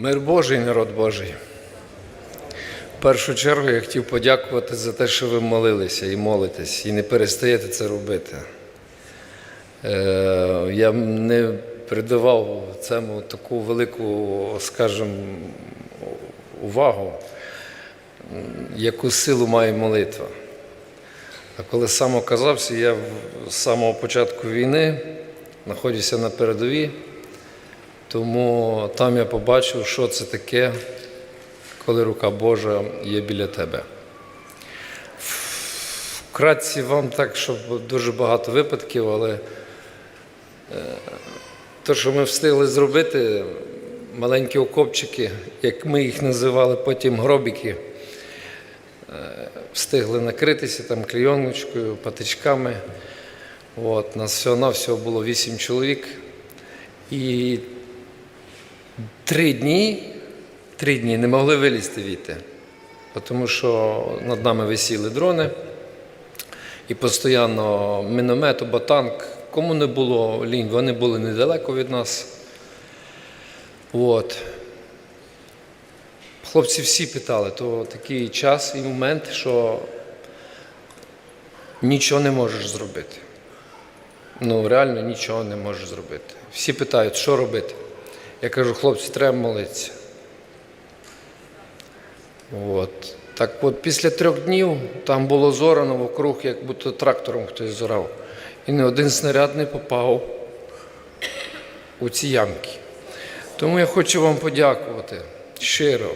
Мир Божий, народ Божий. В першу чергу я хотів подякувати за те, що ви молилися і молитесь, і не перестаєте це робити. Е, Я не придавав цьому таку велику, скажімо, увагу, яку силу має молитва. А коли сам оказався, я з самого початку війни знаходжуся на передовій, тому там я побачив, що це таке, коли рука Божа є біля тебе. Вкратці вам так, щоб дуже багато випадків, але е, те, що ми встигли зробити, маленькі окопчики, як ми їх називали, потім гробіки, е, встигли накритися там клейоночкою, патичками. От, нас всього-навсього було вісім чоловік. І три дні, три дні не могли вилізти віти, тому що над нами висіли дрони і постійно міномет або танк. Кому не було лінь, вони були недалеко від нас. От. Хлопці всі питали, то такий час і момент, що нічого не можеш зробити. Ну, реально нічого не можеш зробити. Всі питають, що робити. Я кажу, хлопці, треба молитися. От. Так от після трьох днів там було зорано вокруг, як будто трактором хтось зорав. І не один снаряд не попав у ці ямки. Тому я хочу вам подякувати щиро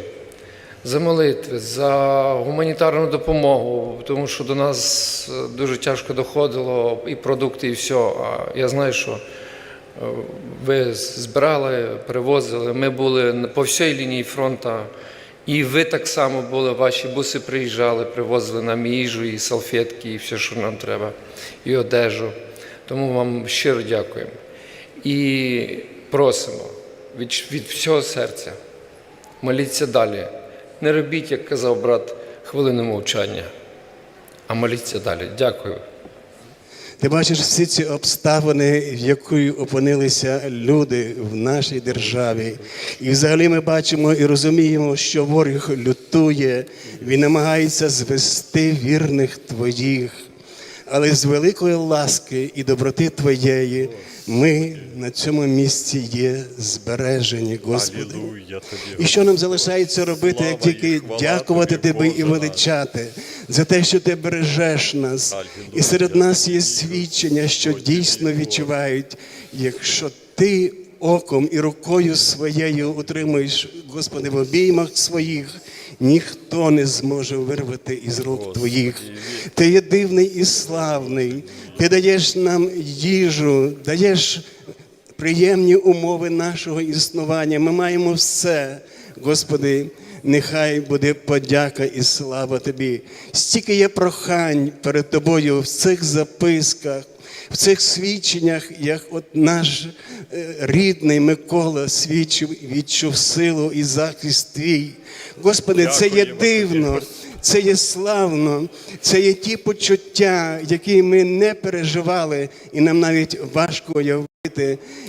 за молитви, за гуманітарну допомогу, тому що до нас е, дуже тяжко доходило і продукти, і все. А я знаю, що ви збирали, привозили. Ми були по всій лінії фронту. І ви так само були, ваші буси приїжджали, привозили нам їжу, і салфетки, і все, що нам треба, і одежу. Тому вам щиро дякуємо. І просимо від, від всього серця, моліться далі. Не робіть, як казав брат, хвилину мовчання, а моліться далі. Дякую. Ти бачиш всі ці обставини, в які опинилися люди в нашій державі. І взагалі ми бачимо і розуміємо, що ворог лютує, він намагається звести вірних твоїх. Але з великої ласки і доброти Твоєї ми на цьому місці є збережені, Господи. І що нам залишається робити, як тільки дякувати тобі, Тебе і величати за те, що ти бережеш нас. І серед нас є свідчення, що дійсно відчувають, якщо ти оком і рукою своєю утримуєш, Господи, в обіймах своїх. Ніхто не зможе вирвати із рук твоїх. Ти є дивний і славний. Ти даєш нам їжу, даєш приємні умови нашого існування. Ми маємо все, Господи. Нехай буде подяка і слава Тобі. Стільки є прохань перед Тобою в цих записках, в цих свідченнях, як от наш е, рідний Микола свідчив, відчув силу і захист Твій. Господи, це є дивно. Це є славно, це є ті почуття, які ми не переживали, і нам навіть важко уявити.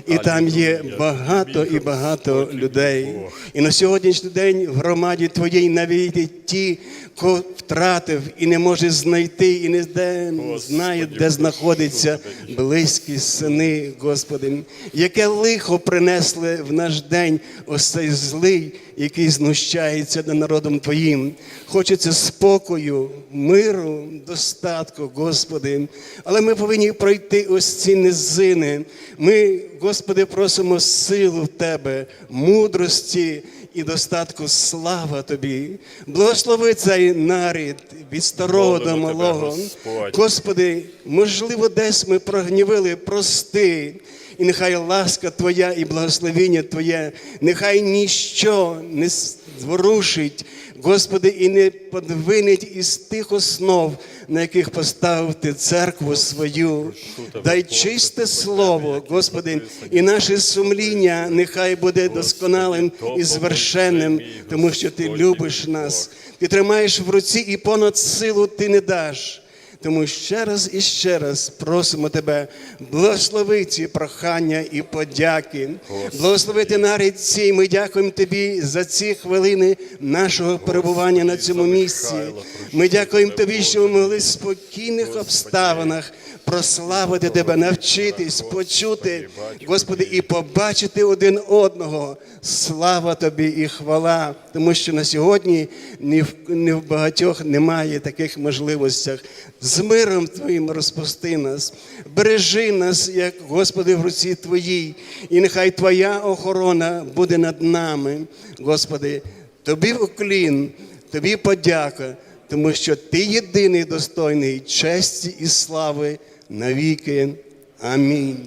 І там є багато і багато людей. І на сьогоднішній день в громаді твоїй навіть ті, кого втратив і не може знайти, і не знає, де знаходиться близькі сини, Господи. Яке лихо принесли в наш день ось цей злий, який знущається над народом Твоїм. Хочеться спокою, миру, достатку, Господи. Але ми повинні пройти ось ці низини. Ми, Господи, просимо силу в Тебе, мудрості і достатку слава Тобі. Благослови цей нарід від старого до малого. Господь. Господи, можливо, десь ми прогнівили, прости. І нехай ласка Твоя і благословення Твоє, нехай ніщо не зворушить, Господи, і не подвинить із тих основ, на яких поставив Ти церкву свою. Дай чисте слово, Господи, і наше сумління нехай буде досконалим і звершенним, тому що Ти любиш нас. Ти тримаєш в руці і понад силу Ти не даш. Тому ще раз і ще раз просимо тебе, благослови ці прохання і подяки. Благословити навіть ці. Ми дякуємо тобі за ці хвилини нашого перебування на цьому місці. Ми дякуємо тобі, що ми могли в спокійних обставинах прославити тебе, навчитись, почути, Господи, і побачити один одного. Слава тобі і хвала, тому що на сьогодні ні в, ні в багатьох немає таких можливостей. З миром Твоїм розпусти нас, бережи нас, як Господи, в руці Твоїй, і нехай Твоя охорона буде над нами, Господи. Тобі уклін, тобі подяка, тому що Ти єдиний достойний честі і слави навіки. Амінь.